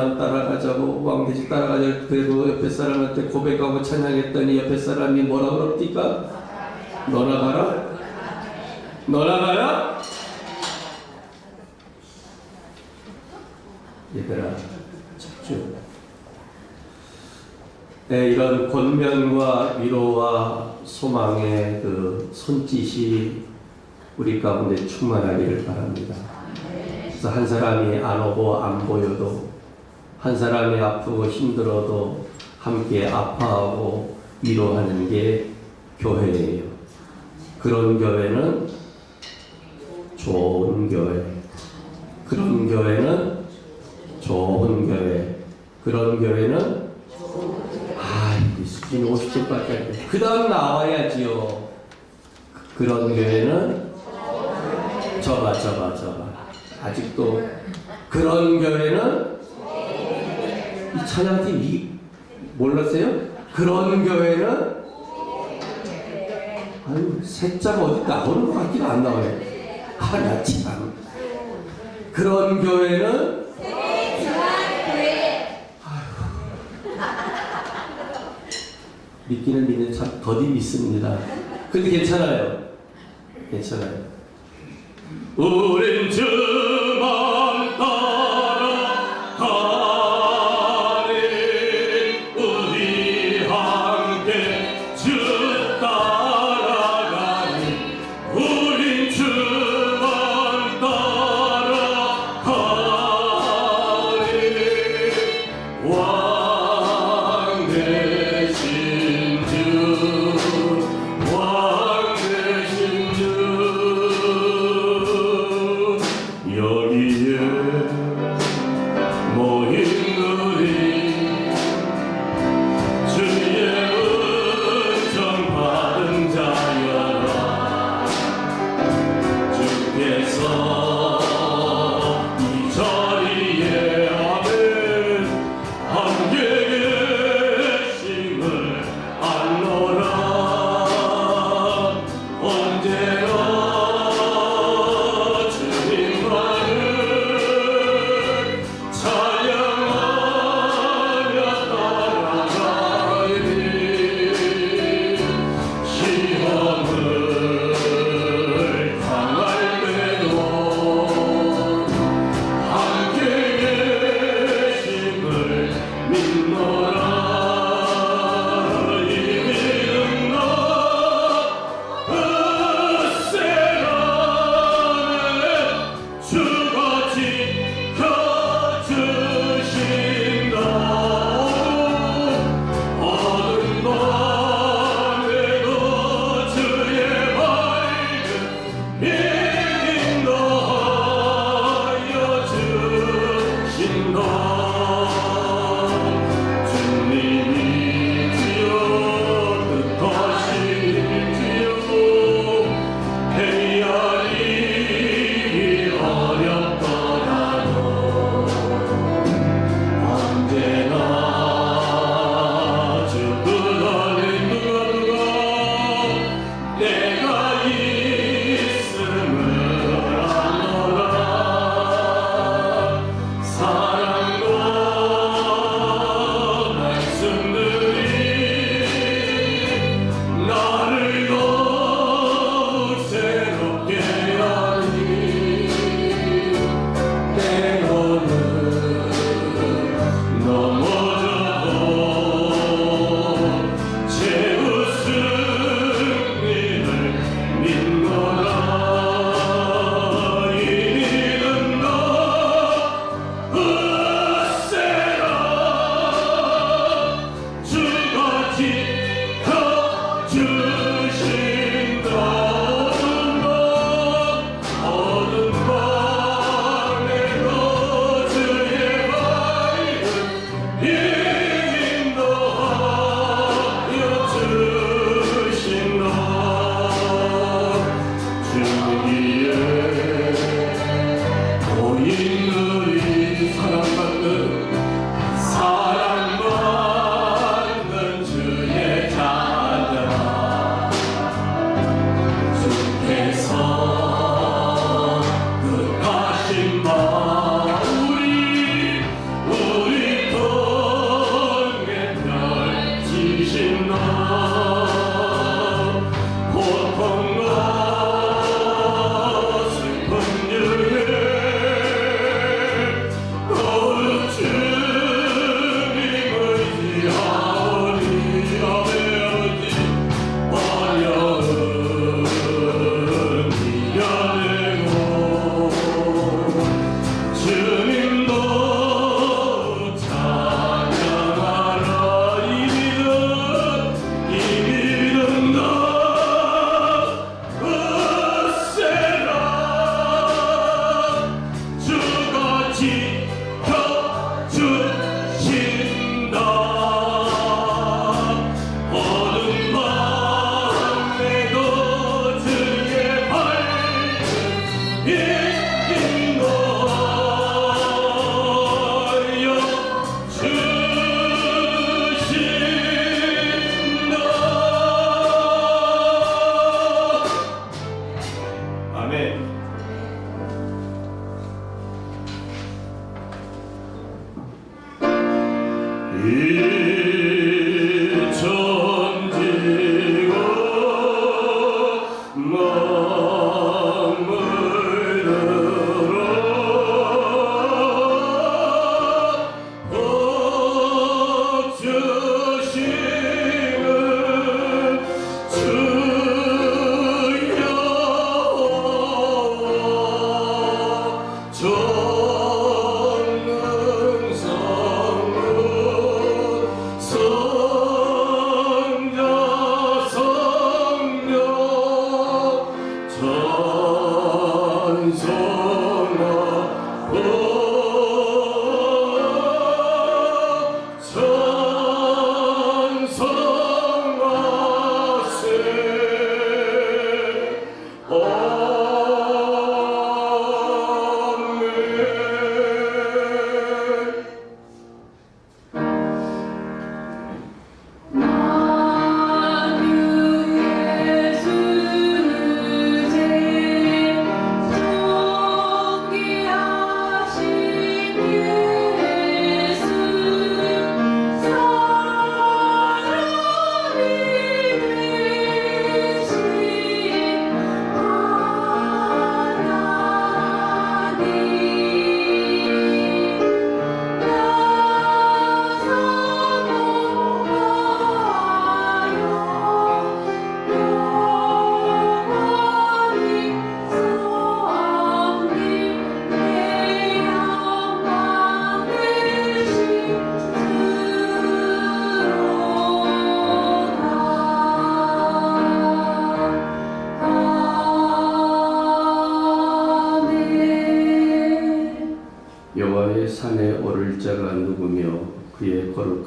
주만 따라가자고 왕돼지 따라가자고 그래도 옆에 사람한테 고백하고 찬양했더니 옆에 사람이 뭐라고 그럽니까? 너나 가라? 너나 가라? 얘들아 집중 네, 이런 권면과 위로와 소망의 그 손짓이 우리 가운데 충만하기를 바랍니다. 그래서 한 사람이 안 오고 안 보여도 한 사람이 아프고 힘들어도 함께 아파하고 위로하는 게 교회예요. 그런 교회는 좋은 교회. 그런 교회는 좋은 교회. 그런 교회는 아, 이 수준 50점밖에 안 돼. 그 다음 나와야지요. 그- 그런 교회는 저봐, 저봐, 저봐. 아직도 그런 교회는 이 찬양팀 이 몰랐어요? 그런 교회는 아유 세자가 어디 나오는 것 같기도 안 나와요. 하나 참. 그런 교회는 믿기는 믿는 참 더디 믿습니다. 근데 괜찮아요. 괜찮아요. 우린 주만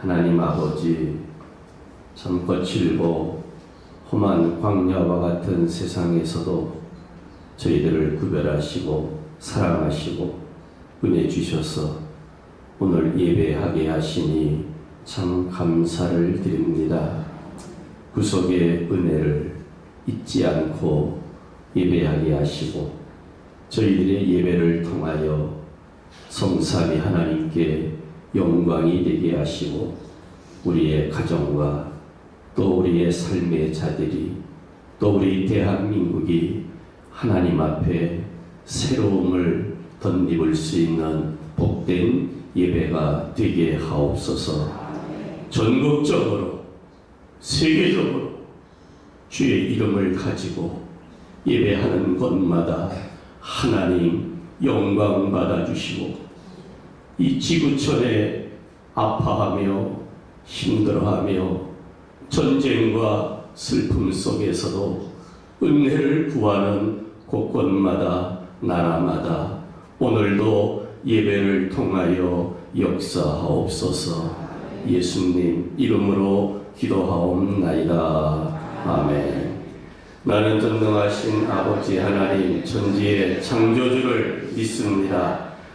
하나님 아버지 참 거칠고 험한 광야와 같은 세상에서도 저희들을 구별하시고 사랑하시고 은혜 주셔서 오늘 예배하게 하시니 참 감사를 드립니다. 구속의 은혜를 잊지 않고 예배하게 하시고 저희들의 예배를 통하여 성삼위 하나님께 영광이 되게 하시고 우리의 가정과 또 우리의 삶의 자들이 또 우리 대한민국이 하나님 앞에 새로움을 덧입을 수 있는 복된 예배가 되게 하옵소서. 전국적으로 세계적으로 주의 이름을 가지고 예배하는 곳마다 하나님 영광 받아주시고 이 지구촌에 아파하며 힘들어하며 전쟁과 슬픔 속에서도 은혜를 구하는 곳곳마다 나라마다 오늘도 예배를 통하여 역사하옵소서 예수님 이름으로 기도하옵나이다. 아멘. 나는 전능하신 아버지 하나님 천지의 창조주를 믿습니다.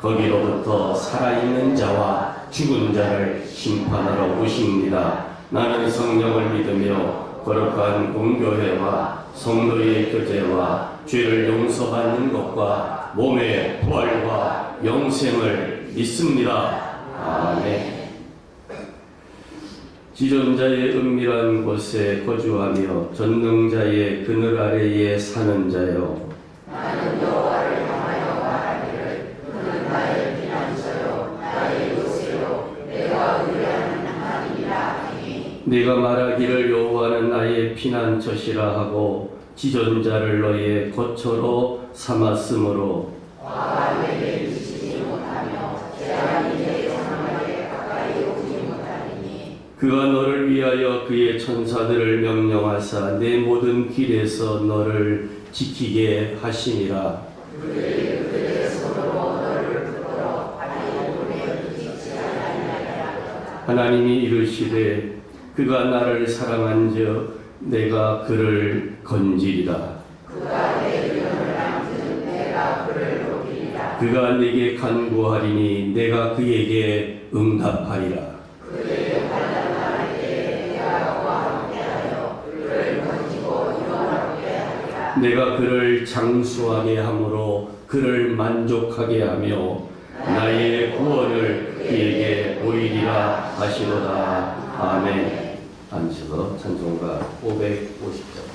거기로부터 살아있는 자와 죽은 자를 심판하러 오십니다. 나는 성령을 믿으며 거룩한 공교회와 성도의 교제와 죄를 용서받는 것과 몸의 부활과 영생을 믿습니다. 아멘. 지존자의 은밀한 곳에 거주하며 전능자의 그늘 아래에 사는 자여 내가 말하기를 여호와는 나의 피난처시라 하고 지존자를 너의 거처로 삼았으므로 그가 너를 위하여 그의 천사들을 명령하사 내 모든 길에서 너를 지키게 하시니라. 하나님이 이르시되 그가 나를 사랑한 즉 내가 그를 건지리라. 그가 내게 간구하리니 내가 그에게 응답하리라. 내가 그를 장수하게 함으로 그를 만족하게 하며 나의 구원을 그에게 보이리라 하시로다. 아멘. 앉으셔서 찬송가 550장.